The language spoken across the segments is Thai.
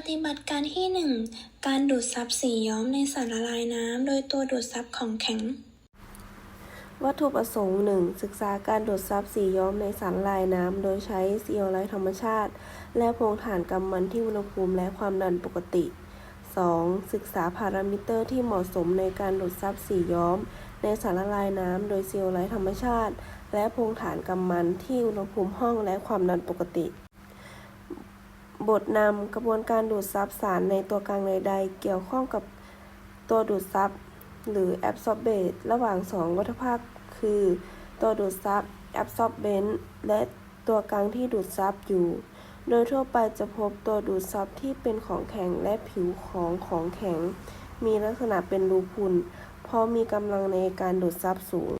ปฏิบัติการที่ 1 การดูดซับสีย้อมในสารละลายน้ำ โดยตัวดูดซับของแข็ง วัตถุประสงค์ 1. ศึกษาการดูดซับสีย้อมในสารละลายน้ำ โดยใช้ซีโอไลท์ธรรมชาติ และโพรงฐานกำมันที่อุณหภูมิและความดันปกติ 2. ศึกษาพารามิเตอร์ที่เหมาะสมในการดูดซับสีย้อม ในสารละลายน้ำ โดยซีโอไลท์ธรรมชาติ และโพรงฐานกำมันที่อุณหภูมิห้องและความดันปกติ บทนำกระบวนการดูดซับสารในตัวกลางใดๆเกี่ยวข้องกับตัวดูดซับหรือ absorbate ระหว่างสองวัฏภาค คือ ตัวดูดซับ absorbent และตัวกลางที่ดูดซับอยู่ โดยทั่วไปจะพบตัวดูดซับที่เป็นของแข็งและผิวของของแข็ง มีลักษณะเป็นรูพุน เพราะมีกำลังในการดูดซับสูง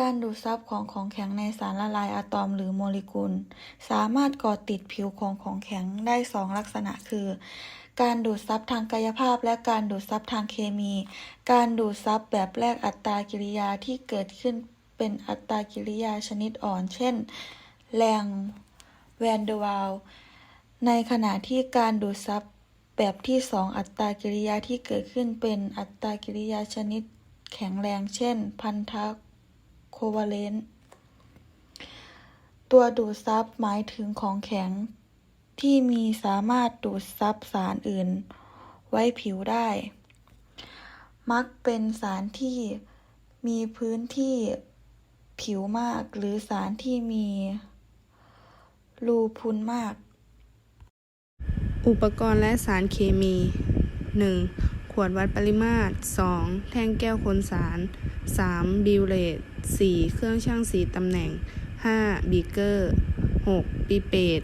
การดูดซับของของแข็งในสารละลายอะตอมหรือโมเลกุล สามารถก่อติดผิวของของแข็งได้สองลักษณะคือ การดูดซับทางกายภาพ และการดูดซับทางเคมี การดูดซับแบบแรกอัตรากิริยาที่เกิดขึ้นเป็นอัตรากิริยาชนิดอ่อน เช่น แรงแวนเดอร์วาลในขณะที่การดูดซับแบบที่สองอัตรากิริยาที่เกิดขึ้นเป็นอัตรากิริยาชนิดแข็งแรง เช่น พันธะ โควาเลนต์ตัวดูดซับหมายถึงของแข็ง ที่มีสามารถดูดซับสารอื่น ไว้ผิวได้ มักเป็นสารที่มีพื้นที่ผิวมากหรือสารที่มีรูพุนมาก อุปกรณ์และสารเคมี 1. ขวดวัดปริมาตร 2. แท่งแก้วคนสาร 3. บิวเลต 4. เครื่องชั่งสีตำแหน่ง 5. บีเกอร์ 6. ปีเปต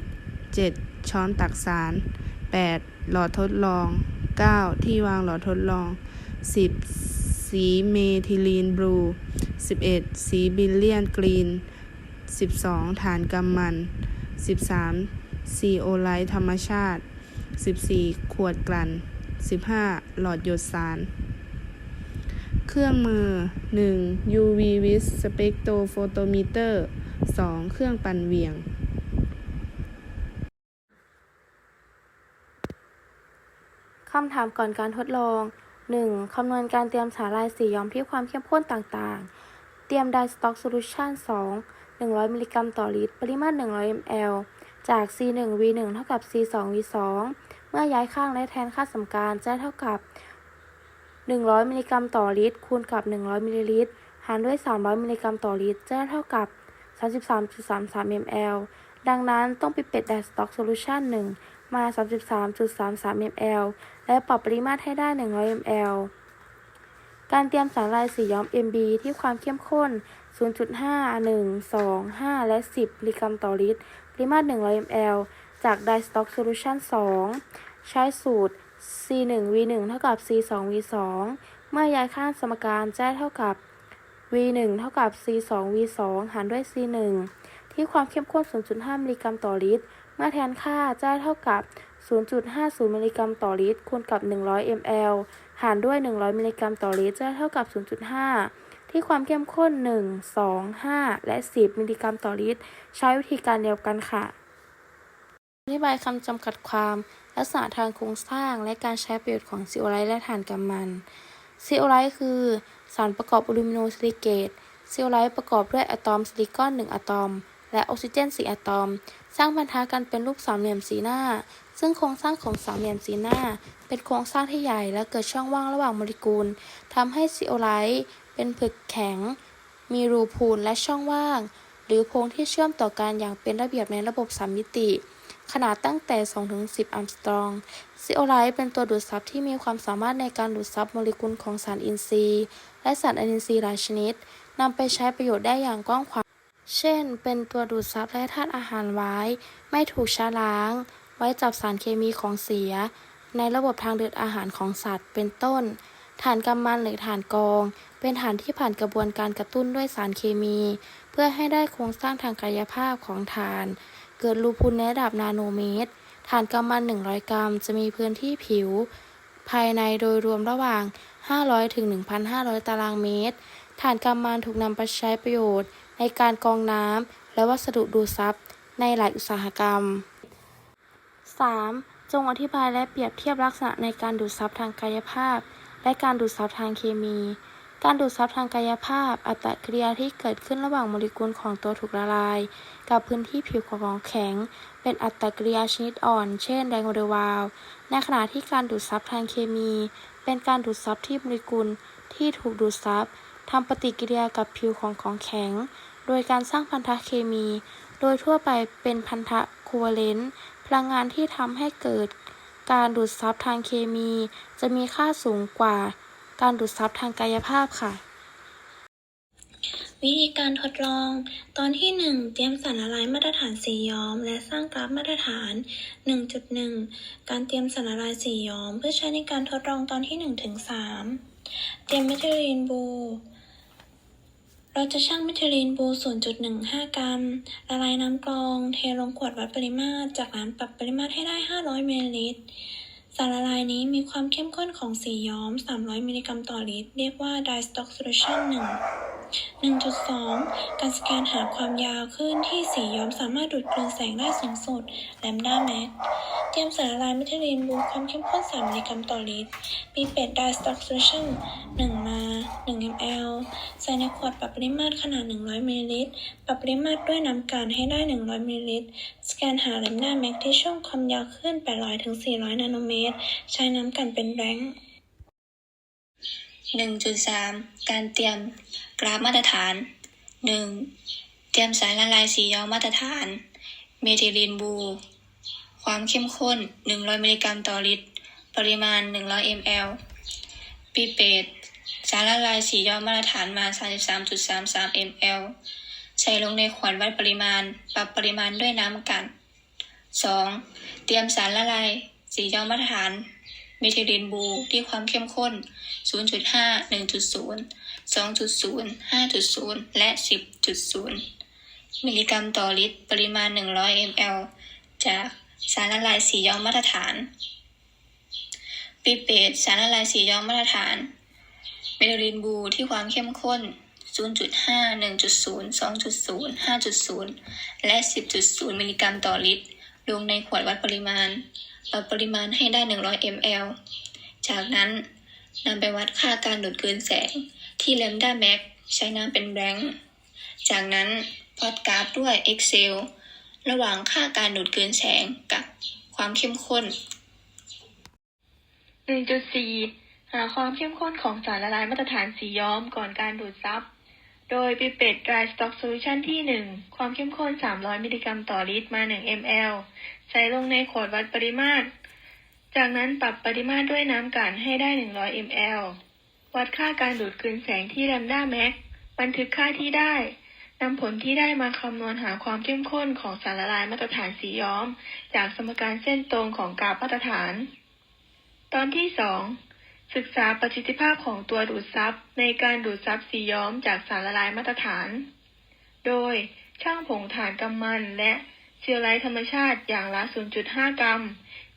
7. ช้อนตักสาร 8. หลอดทดลอง 9. ที่วางหลอดทดลอง 10. สีเมทิลีนบลู 11. สีบิลเลียนกรีน 12. ฐานกำมัน 13. ซีโอไลท์ธรรมชาติ 14. ขวดกลั่น 15. หลอดหยดสาร เครื่องมือ 1. UV vis spectrophotometer 2. เครื่องปั่นเวียง คำถามก่อนการทดลอง 1. คำนวณการเตรียมสารลายสีย้อมที่ความเข้มข้นต่างๆ เตรียม dye stock solution 2 100 มิลลิกรัมต่อลิตร ปริมาตร 100 ml จาก C1 V1 เท่ากับ C2 V2 เมื่อย้ายข้างและแทนค่าสมการจะเท่ากับ 100 มิลลิกรัมต่อลิตร คูณกับ 100 มิลลิลิตร หารด้วย 300 มิลลิกรัมต่อลิตรจะเท่ากับ 33.33 ml ดังนั้นต้องปิเป็ด dye stock solution 1มา 33.33 ml และปรับปริมาตรให้ได้ 100 ml การเตรียมสารลายสีย้อม MB ที่ความเข้มข้น 0.5 1 2 5 และ 10มิลลิกรัมต่อลิตร ปริมาตร 100 ml จาก Dye Stock Solution 2 ใช้สูตร C1 V1 เท่ากับ C2 V2 เมื่อย้ายข้างสมการจะได้เท่ากับ V1 เท่ากับ C2 V2 หารด้วย C1 ที่ความเข้มข้น 0.5 มิลลิกรัมต่อลิตร เมื่อแทนค่าจะได้เท่ากับ 0.50 มิลลิกรัมต่อลิตรคูณกับ 100 ml หารด้วย 100 มิลลิกรัมต่อลิตรจะได้เท่ากับ 0.5 ที่ความเข้มข้น 1 2 5 และ 10 มิลลิกรัมต่อลิตร ใช้วิธีการเดียวกันค่ะ อธิบายคำจำกัดความ ลักษณะทางโครงสร้างและการใช้ประโยชน์ของซีโอไลท์และถ่านกำมันซีโอไลท์คือสารประกอบอลูมิโนซิลิเกตซีโอไลท์ประกอบด้วยอะตอมซิลิคอน1อะตอม และออกซิเจน4อะตอม สร้างพันธะกันเป็นรูปสามเหลี่ยมสีหน้า ซึ่งโครงสร้างของสามเหลี่ยมสีหน้า เป็นโครงสร้างที่ใหญ่และเกิดช่องว่างระหว่างโมเลกุลทำให้ซีโอไลท์เป็นผึกแข็ง มีรูพูนและช่องว่าง หรือโพรงที่เชื่อมต่อกันอย่างเป็นระเบียบในระบบสามมิติ ขนาดตั้งแต่ 2-10 อัมสตรองซีโอไลท์เป็นตัวดูดซับที่มีความสามารถในการดูดซับโมเลกุลของสารอินทรีย์ และสารอนินทรีย์หลายชนิดนำไปใช้ประโยชน์ได้อย่างกว้างขวาง เช่น เป็นตัวดูดซับและธาตุอาหารไว้ ไม่ถูกชะล้าง ไว้จับสารเคมีของเสีย ในระบบทางเดินอาหารของสัตว์ เป็นต้น ฐานกำมันหรือฐานกอง เป็นฐานที่ผ่านกระบวนการกระตุ้นด้วยสารเคมี เพื่อให้ได้โครงสร้างทางกายภาพของฐาน เกิดรูพุนในระดับนาโนเมตร ฐานกำมัน 100 กรัม จะมีพื้นที่ผิว ภายในโดยรวมระหว่าง 500 ถึง 1,500 ตารางเมตร ฐานกำมันถูกนำไปใช้ประโยชน์ ในการกรองน้ำและวัสดุดูดซับในหลายอุตสาหกรรม 3. จงอธิบายและเปรียบเทียบลักษณะในการดูดซับทางกายภาพ และการดูดซับทางเคมี การดูดซับทางกายภาพ อัตรากิริยาที่เกิดขึ้นระหว่างโมเลกุลของตัวถูกละลาย กับพื้นที่ผิวของแข็ง เป็นอัตรากิริยาชนิดอ่อน เช่นไดโมเดลวาลในขณะที่การดูดซับทางเคมี เป็นการดูดซับที่โมเลกุลที่ถูกดูดซับทำปฏิกิริยากับผิวของของแข็ง โดยการสร้างพันธะเคมี โดยทั่วไปเป็นพันธะโคเวเลนต์พลังงานที่ทำให้เกิด การดูดซับทางเคมี จะมีค่าสูงกว่า การดูดซับทางกายภาพค่ะ วิธีการทดลอง ตอนที่ 1 เตรียมสารละลายมาตรฐานสีย้อม และสร้างกราฟมาตรฐาน 1.1 การเตรียมสารละลายสีย้อม เพื่อใช้ในการทดลองตอนที่1ถึง3เตรียมเมทิลีนบูเราจะชั่งเมทิลีนบู 0.15 กรัม ละลายน้ำกรอง เทลงขวดวัดปริมาตร จากนั้นปรับปริมาตรให้ได้ 500มิลลิลิตร สารละลายนี้มีความเข้มข้นของสีย้อม 300 มิลลิกรัมต่อลิตร เรียกว่า dye stock solution 1 1.2 การสแกนหาความยาวคลื่นที่สีย้อมสามารถดูดกลืนแสงได้สูงสุดแลมด้าแม็ก เตรียมสารละลายเมทิลีนบลูความเข้มข้น 3 มิลลิกรัมต่อลิตรปีเป็ด dry stock solution 1มา 1 ml ใส่ในขวดปรับปริมาตรขนาด 100 มิลลิลิตร ปรับปริมาตรด้วยน้ำกันให้ได้ 100 มิลลิลิตร สแกนหาแลมด้าแม็กที่ช่วงความยาวคลื่น800 ถึง 400 นาโนเมตร ใช้น้ำกันเป็นแบงค์1.3 การเตรียมกราฟมาตรฐาน 1. เตรียมสารละลายสีย้อมมาตรฐาน เมทิลีนบลู ความเข้มข้น 100 มิลลิกรัมต่อลิตร ปริมาณ 100 ml ปีเปตสารละลายสีย้อมมาตรฐานมา 33.33 ml ใส่ลงในขวดวัดปริมาณ ปรับปริมาณด้วยน้ำกัน 2. เตรียมสารละลายสีย้อมมาตรฐานเมทิลีนบูที่ความเข้มข้น 0.5 1.0 2.0 5.0 และ 10.0 มิลลิกรัมต่อลิตร ปริมาณ 100 ml จาก สารละลายสีย้อมมาตรฐานปิเปตสารละลายสีย้อมมาตรฐาน เมทิลีนบูที่ความเข้มข้น 0.5 1.0 2.0 5.0 และ 10.0 มิลลิกรัมต่อลิตร ลงในขวดวัดปริมาณปรับปริมาณให้ได้ 100 ml จากนั้นนำไปวัดค่าการดูดกลืนแสงที่ lambda max ใช้น้ำเป็นแบงค์ จากนั้นพอตกราฟด้วย Excel ระหว่างค่าการดูดกลืนแสงกับความเข้มข้น 1.4 หาความเข้มข้นของสารละลายมาตรฐานสีย้อมก่อนการดูดซับ โดยปิเป็ด dry stock solution ที่ 1 ความเข้มข้น 300 มิลลิกรัมต่อลิตรมา 1 ml ใส่ลงในขวดวัดปริมาตร จากนั้นปรับปริมาตรด้วยน้ำกันให้ได้ 100 ml วัดค่าการดูดกลืนแสงที่ lambda max บันทึกค่าที่ได้ นำผลที่ได้มาคำนวณหาความเข้มข้นของสารละลายมาตรฐานสีย้อม จากสมการเส้นตรงของกราฟมาตรฐาน ตอนที่ 2 ศึกษาประสิทธิภาพของตัวดูดซับในการดูดซับสีย้อมจากสารละลายมาตรฐาน โดยช่างผงถ่านกำมันและเซียไลท์ธรรมชาติอย่างละ 0.5 กรัม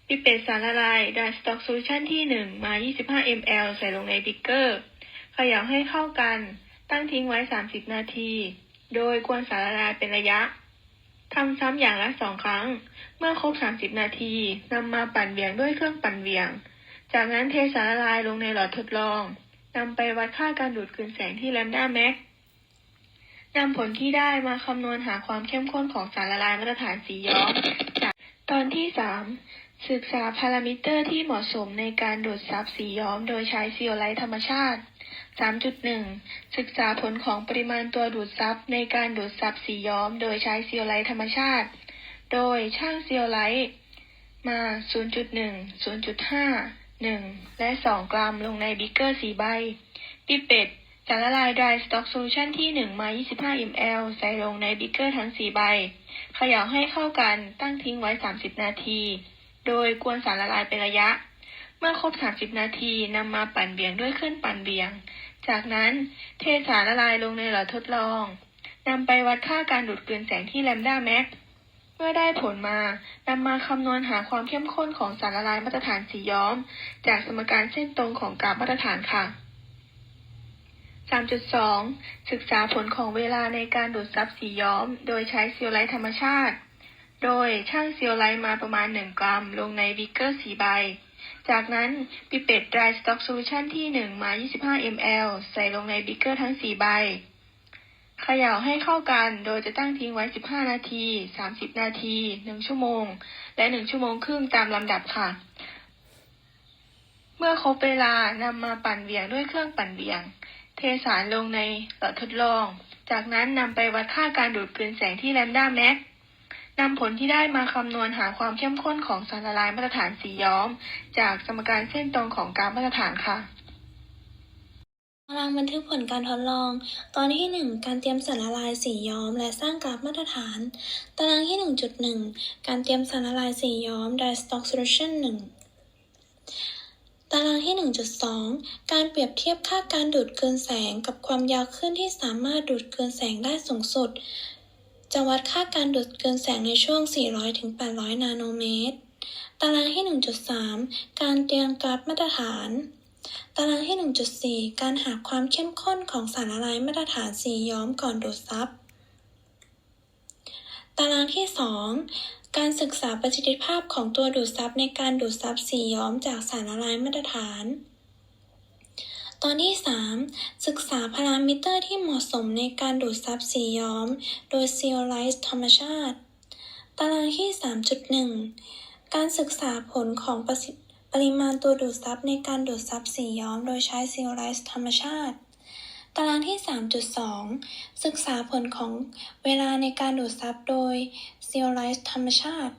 ปิเป็ดสารละลายดัสต็อกโซลูชันที่ 1 มา 25 ml ใส่ลงในบิ๊กเกอร์เขย่าให้เข้ากัน ตั้งทิ้งไว้ 30 นาที โดยกวนสารละลายเป็นระยะทำซ้ำอย่างละสองครั้ง เมื่อครบ 30 นาทีนำมาปั่นเวียงด้วยเครื่องปั่นเวียง จากนั้นเทสารละลายลงในหลอดทดลองนำไปวัดค่าการดูดกลืนแสงที่ lambda max นำผลที่ได้มาคำนวณหาความเข้มข้นของสารละลายมาตรฐานสีย้อมจากตอนที่ 3 ศึกษาพารามิเตอร์ที่เหมาะสมในการดูดซับสีย้อมโดยใช้ซีโอไลท์ธรรมชาติ 3.1 ศึกษาผลของปริมาณตัวดูดซับในการดูดซับสีย้อม โดยใช้เซีโอไลท์ธรรมชาติ โดยช่างเซีโอไลท์มา 0.1 0.5 1 และ 2 กรัมลงในบิกเกอร์สีใบ ปิเป็ดสารละลาย dry stock solution ที่ 1 มา 25 ml ใส่ลงในบิกเกอร์ทั้ง 4 ใบเขย่าให้เข้ากันตั้งทิ้งไว้ 30 นาที โดยกวนสารละลายเป็นระยะ เมื่อครบ 30 นาทีนำมาปั่นเบี่ยงด้วยเครื่องปั่นเบี่ยง จากนั้นเทสารละลายลงในหลอดทดลองนำไปวัดค่าการดูดกลืนแสงที่ lambda max เมื่อได้ผลมานำมาคำนวณหาความเข้มข้นของสารละลายมาตรฐานสีย้อม จากสมการเส้นตรงของกราฟมาตรฐานค่ะ 3.2 ศึกษาผลของเวลาในการดูดซับสีย้อม โดยใช้ซีโอไลท์ธรรมชาติ โดยช่างซีโอไลท์มาประมาณ 1 กรัม ลงในบิกเกอร์4ใบ จากนั้นปิเป็ด Dry Stock Solution ที่ 1 มา 25 ml ใส่ลงในบิกเกอร์ทั้ง 4 ใบเขย่าให้เข้ากัน โดยจะตั้งทิ้งไว้ 15 นาที 30 นาที 1 ชั่วโมง และ 1 ชั่วโมงครึ่งตามลำดับค่ะ เมื่อครบเวลานำมาปั่นเวี่ยงด้วยเครื่องปั่นเวี่ยง เทสารลงในหลอดทดลอง จากนั้นนำไปวัดค่าการดูดกลืนแสงที่แลมด้าแม็ก นำผลที่ได้มาคำนวณหาความเข้มข้นของสารละลายมาตรฐานสีย้อม จากสมการเส้นตรงของกราฟมาตรฐานค่ะตารางบันทึกผลการทดลอง ตอนที่ 1 การเตรียมสารละลายสีย้อม และสร้างกราฟมาตรฐาน ตารางที่ 1.1 การเตรียมสารละลายสีย้อม Dry Stock Solution 1 ตารางที่ 1.2 การเปรียบเทียบค่าการดูดเกินแสงกับความยาวคลื่นที่สามารถดูดเกินแสงได้สูงสุด จะวัดค่าการดูดเกินแสงในช่วง 400-800 นาโนเมตร ตารางที่ 1.3 การเตรียมกราฟมาตรฐาน ตารางที่ 1.4 การหาความเข้มข้นของสารละลายมาตรฐานสีย้อมก่อนดูดซับ ตารางที่ 2 การศึกษาประสิทธิภาพของตัวดูดซับในการดูดซับสีย้อมจากสารละลายมาตรฐาน ตอนที่ 3 ศึกษาพารามิเตอร์ที่เหมาะสมในการดูดซับสีย้อม โดยซีโอไลซ์ธรรมชาติ ตารางที่ 3.1 การศึกษาผลของประสิทธิปริมาณตัวดูดซับในการดูดซับสีย้อมโดยใช้ซีโอไลซ์ธรรมชาติ ตารางที่ 3.2 ศึกษาผลของเวลาในการดูดซับโดยซีโอไลซ์ธรรมชาติ